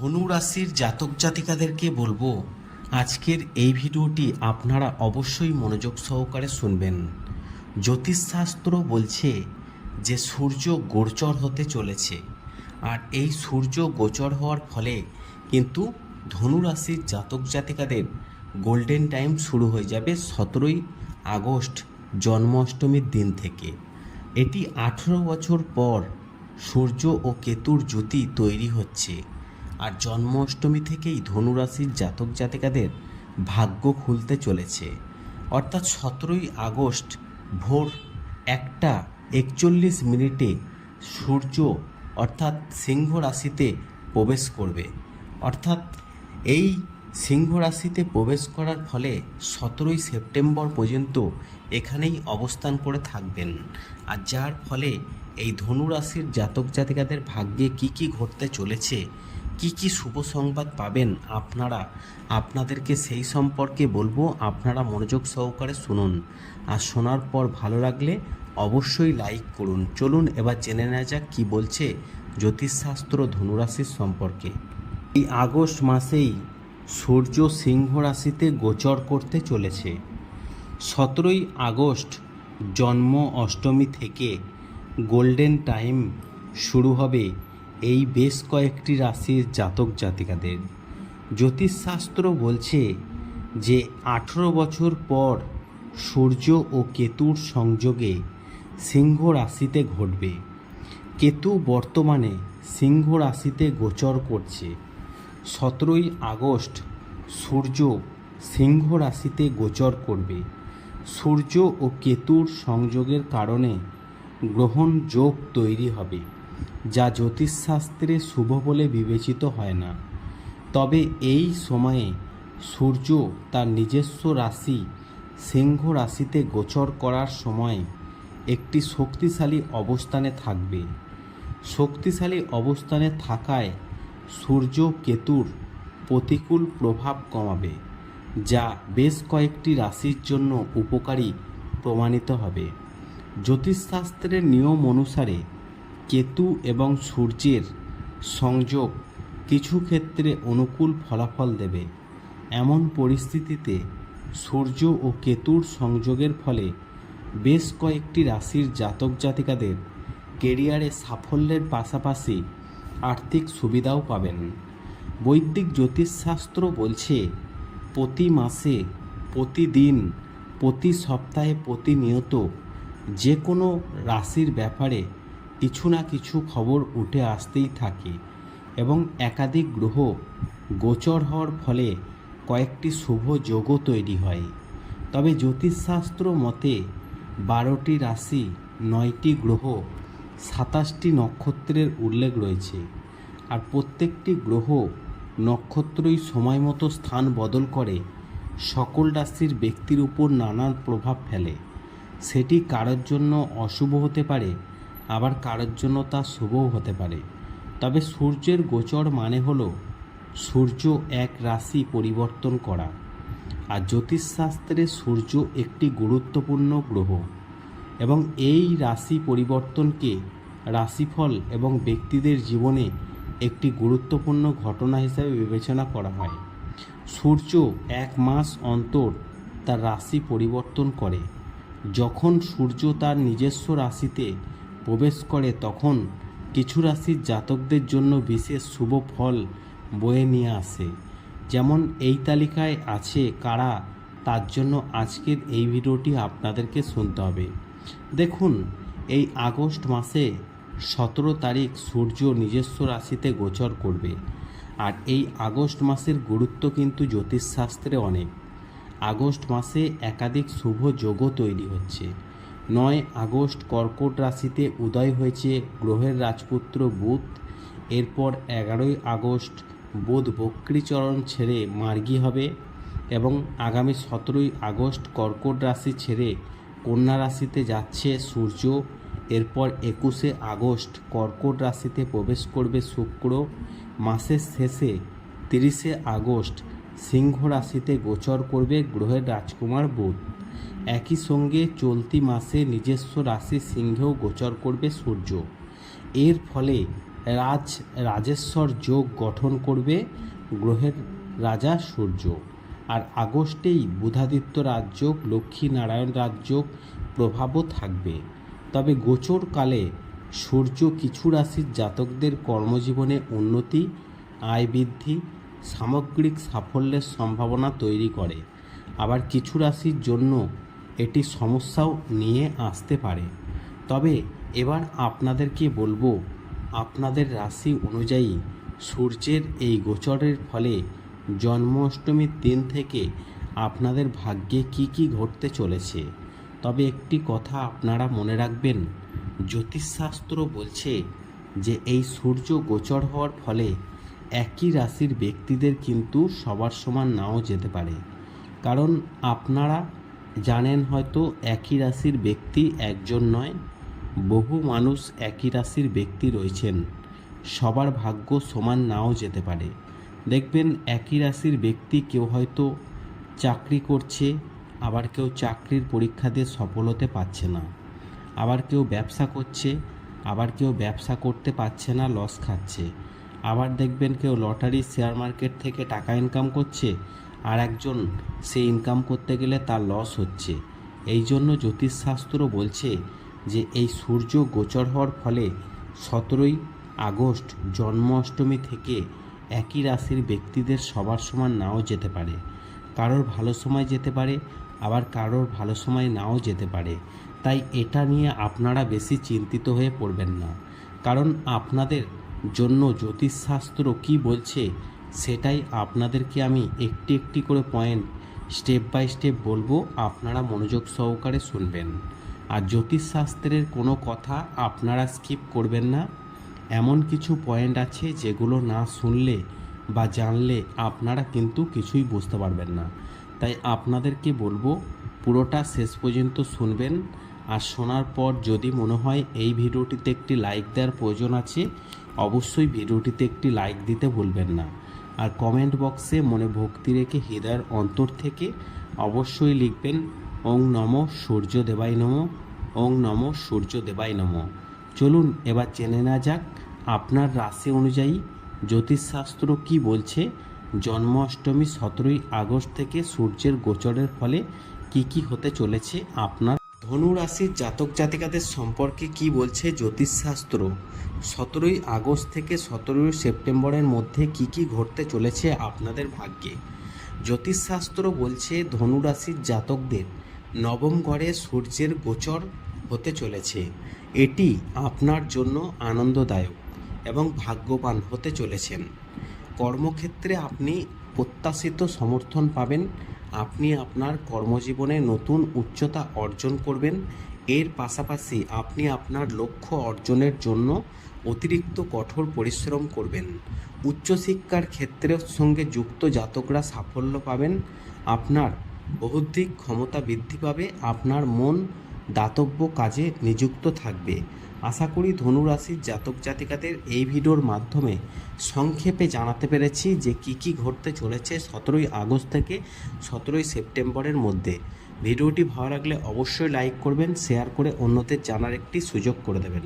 ধনু রাশির জাতক জাতিকাদেরকে বলব, আজকের এই ভিডিওটি আপনারা অবশ্যই মনোযোগ সহকারে শুনবেন। জ্যোতিষশাস্ত্র বলছে যে সূর্য গোচর হতে চলেছে, আর এই সূর্য গোচর হওয়ার ফলে কিন্তু ধনু রাশির জাতক জাতিকাদের গোল্ডেন টাইম শুরু হয়ে যাবে সতেরোই আগস্ট, জন্মাষ্টমীর দিন থেকে। এটি আঠেরো বছর পর সূর্য ও কেতুর জ্যোতি তৈরি হচ্ছে। আর জন্মাষ্টমী থেকেই ধনুরাশির জাতক জাতিকাদের ভাগ্য খুলতে চলেছে। অর্থাৎ সতেরোই আগস্ট ভোর একটা একচল্লিশ মিনিটে সূর্য অর্থাৎ সিংহ রাশিতে প্রবেশ করবে। অর্থাৎ এই সিংহ রাশিতে প্রবেশ করার ফলে সতেরোই সেপ্টেম্বর পর্যন্ত এখানেই অবস্থান করে থাকবেন। আর যার ফলে এই ধনু রাশির জাতক জাতিকাদের ভাগ্যে কি কি ঘটতে চলেছে কি কি শুভ সংবাদ পাবেন আপনারা? আপনাদেরকে সেই সম্পর্কে বলব, আপনারা মনোযোগ সহকারে শুনুন। আর শোনার পর ভালো লাগলে অবশ্যই লাইক করুন। চলুন এবার জেনে নেওয়া যাক কী বলছে জ্যোতিষশাস্ত্র ধনুরাশির সম্পর্কে। এই আগস্ট মাসেই সূর্য সিংহ রাশিতে গোচর করতে চলেছে। সতেরোই আগস্ট জন্ম অষ্টমী থেকে গোল্ডেন টাইম শুরু হবে। এই বেশ কয়েকটি রাশির জাতক জাতিকাদের। জ্যোতিষশাস্ত্র বলছে যে আঠেরো বছর পর সূর্য ও কেতুর সংযোগে সিংহ রাশিতে ঘটবে। কেতু বর্তমানে সিংহ রাশিতে গোচর করছে। সতেরোই আগস্ট সূর্য সিংহ রাশিতে গোচর করবে। সূর্য ও কেতুর সংযোগের কারণে গ্রহণ যোগ তৈরি হবে। যা জ্যোতিষশাস্ত্রে শুভ বলে বিবেচিত হয় না। তবে এই সময়ে সূর্য তার নিজস্ব রাশি সিংহ রাশিতে গোচর করার সময় একটি শক্তিশালী অবস্থানে থাকবে। শক্তিশালী অবস্থানে থাকায় সূর্য কেতুর প্রতিকূল প্রভাব কমাবে, যা বেশ কয়েকটি রাশির জন্য উপকারী প্রমাণিত হবে। জ্যোতিষশাস্ত্রের নিয়ম অনুসারে কেতু এবং সূর্যের সংযোগ কিছু ক্ষেত্রে অনুকূল ফলাফল দেবে। এমন পরিস্থিতিতে সূর্য ও কেতুর সংযোগের ফলে বেশ কয়েকটি রাশির জাতক জাতিকাদের কেরিয়ারে সাফল্যের পাশাপাশি আর্থিক সুবিধাও পাবেন। বৈদিক জ্যোতিষশাস্ত্র বলছে, প্রতি মাসে, প্রতিদিন, প্রতি সপ্তাহে প্রতিনিয়ত যে কোনো রাশির ব্যাপারে কিছু না কিছু খবর উঠে আসতেই থাকে এবং একাধিক গ্রহ গোচর হওয়ার ফলে কয়েকটি শুভ যোগও তৈরি হয়। তবে জ্যোতিষশাস্ত্র মতে বারোটি রাশি, নয়টি গ্রহ, সাতাশটি নক্ষত্রের উল্লেখ রয়েছে আর প্রত্যেকটি গ্রহ নক্ষত্রই সময় মতো স্থান বদল করে সকল রাশির ব্যক্তির উপর নানান প্রভাব ফেলে। সেটি কারোর জন্য অশুভ হতে পারে আবার কারোর জন্য তা শুভও হতে পারে। তবে সূর্যের গোচর মানে হল সূর্য এক রাশি পরিবর্তন করা। আর জ্যোতিষশাস্ত্রে সূর্য একটি গুরুত্বপূর্ণ গ্রহ এবং এই রাশি পরিবর্তনকে রাশিফল এবং ব্যক্তিদের জীবনে একটি গুরুত্বপূর্ণ ঘটনা হিসাবে বিবেচনা করা হয়। সূর্য এক মাস অন্তর তার রাশি পরিবর্তন করে। যখন সূর্য তার নিজস্ব রাশিতে প্রবেশ করে তখন কিছু রাশির জাতকদের জন্য বিশেষ শুভ ফল বয়ে নিয়ে আসে। যেমন এই তালিকায় আছে কারা, তার জন্য আজকের এই ভিডিওটি আপনাদেরকে শুনতে হবে। দেখুন, এই আগস্ট মাসে সতেরো তারিখ সূর্য নিজস্ব রাশিতে গোচর করবে। আর এই আগস্ট মাসের গুরুত্ব কিন্তু জ্যোতিষশাস্ত্রে অনেক। আগস্ট মাসে একাধিক শুভ যোগও তৈরি হচ্ছে। নয় আগস্ট কর্কট রাশিতে উদয় হয়েছে গ্রহের রাজপুত্র বুধ। এরপর এগারোই আগস্ট বুধ বক্রীচরণ ছেড়ে মার্গী হবে এবং আগামী সতেরোই আগস্ট কর্কট রাশি ছেড়ে কন্যা রাশিতে যাচ্ছে সূর্য। এরপর একুশে আগস্ট কর্কট রাশিতে প্রবেশ করবে শুক্র। মাসের শেষে তিরিশে আগস্ট সিংহ রাশিতে গোচর করবে গ্রহের রাজকুমার বুধ। একই সঙ্গে চলতি মাসে নিজস্ব রাশি সিংহেও গোচর করবে সূর্য। এর ফলে রাজ, রাজেশ্বর যোগ গঠন করবে গ্রহের রাজা সূর্য। আর আগস্টেই বুধাদিত্য রাজযোগ, লক্ষ্মীনারায়ণ রাজযোগ প্রভাবও থাকবে। তবে গোচরকালে সূর্য কিছু রাশির জাতকদের কর্মজীবনে উন্নতি, আয় বৃদ্ধি, সামগ্রিক সাফল্যের সম্ভাবনা তৈরি করে। আবার কিছু রাশির জন্য এটি সমস্যাও নিয়ে আসতে পারে। তবে এবার আপনাদেরকে বলব, আপনাদের রাশি অনুযায়ী সূর্যের এই গোচরের ফলে জন্মাষ্টমীর দিন থেকে আপনাদের ভাগ্যে কি কি ঘটতে চলেছে। তবে একটি কথা আপনারা মনে রাখবেন, জ্যোতিষশাস্ত্র বলছে যে এই সূর্য গোচর হওয়ার ফলে একই রাশির ব্যক্তিদের কিন্তু সবার সমান নাও যেতে পারে। কারণ আপনারা জানেন হয়তো একই রাশির ব্যক্তি একজন নয়, বহু মানুষ একই রাশির ব্যক্তি রয়েছেন। সবার ভাগ্য সমান নাও যেতে পারে। দেখবেন একই রাশির ব্যক্তি কেউ হয়তো চাকরি করছে, আবার কেউ চাকরির পরীক্ষা দিয়ে সফল হতে পারছে না। আবার কেউ ব্যবসা করছে, আবার কেউ ব্যবসা করতে পারছে না, লস খাচ্ছে। আবার দেখবেন কেউ লটারি শেয়ার মার্কেট থেকে টাকা ইনকাম করছে আর একজন সে ইনকাম করতে গেলে তার লস হচ্ছে। এই জন্য জ্যোতিষশাস্ত্র বলছে যে, এই সূর্য গোচর হওয়ার ফলে সতেরোই আগস্ট জন্মাষ্টমী থেকে একই রাশির ব্যক্তিদের সবার সমান নাও যেতে পারে। কারোর ভালো সময় যেতে পারে, আবার কারোর ভালো সময় নাও যেতে পারে। তাই এটা নিয়ে আপনারা বেশি চিন্তিত হয়ে পড়বেন না। কারণ আপনাদের জন্য জ্যোতিষশাস্ত্র কি বলছে সেটাই আপনাদেরকে আমি একটি একটি করে পয়েন্ট স্টেপ বাই স্টেপ বলব, আপনারা মনোযোগ সহকারে শুনবেন। আর জ্যোতিষশাস্ত্রের কোনো কথা আপনারা স্কিপ করবেন না। এমন কিছু পয়েন্ট আছে যেগুলো না শুনলে বা জানলে আপনারা কিন্তু কিছুই বুঝতে পারবেন না। তাই আপনাদেরকে বলব, পুরোটা শেষ পর্যন্ত শুনবেন। আর শোনার পর যদি মনে হয় এই ভিডিওটিতে একটি লাইক দেওয়ার প্রয়োজন আছে, অবশ্যই ভিডিওটিতে একটি লাইক দিতে ভুলবেন না। আর কমেন্ট বক্সে মনে ভক্তি রেখে হৃদয়ের অন্তর থেকে অবশ্যই লিখবেন, ওং নম সূর্য দেবাই নম, ওং নম সূর্য দেবাই নম। চলুন এবার জেনে না যাক আপনার রাশি অনুযায়ী জ্যোতিষশাস্ত্র কি বলছে? জন্মাষ্টমী সতেরোই আগস্ট থেকে সূর্যের গোচরের ফলে কি কি হতে চলেছে আপনার ধনু রাশির জাতক জাতিকাদের সম্পর্কে কি বলছে জ্যোতিষশাস্ত্র? সতেরোই আগস্ট থেকে সতেরোই সেপ্টেম্বরের মধ্যে কি কি ঘটতে চলেছে আপনাদের ভাগ্যে? জ্যোতিষশাস্ত্র বলছে ধনু রাশির জাতকদের নবম ঘরে সূর্যের গোচর হতে চলেছে। এটি আপনার জন্য আনন্দদায়ক এবং ভাগ্যবান হতে চলেছেন। কর্মক্ষেত্রে আপনি প্রত্যাশিত সমর্থন পাবেন। আপনি আপনার কর্মজীবনে নতুন উচ্চতা অর্জন করবেন। এর পাশাপাশি আপনি আপনার লক্ষ্য অর্জনের জন্য অতিরিক্ত কঠোর পরিশ্রম করবেন। উচ্চশিক্ষার ক্ষেত্রের সঙ্গে যুক্ত জাতকরা সাফল্য পাবেন। আপনার বৌদ্ধিক ক্ষমতা বৃদ্ধি পাবে। আপনার মন দাতব্য কাজে নিযুক্ত থাকবে। আশা করি ধনুরাশির জাতক জাতিকাদের এই ভিডিওর মাধ্যমে সংক্ষেপে জানাতে পেরেছি যে কি কি ঘটতে চলেছে সতেরোই আগস্ট থেকে সতেরোই সেপ্টেম্বরের মধ্যে। ভিডিওটি ভালো লাগলে অবশ্যই লাইক করবেন, শেয়ার করে অন্যদের জানার একটি সুযোগ করে দেবেন।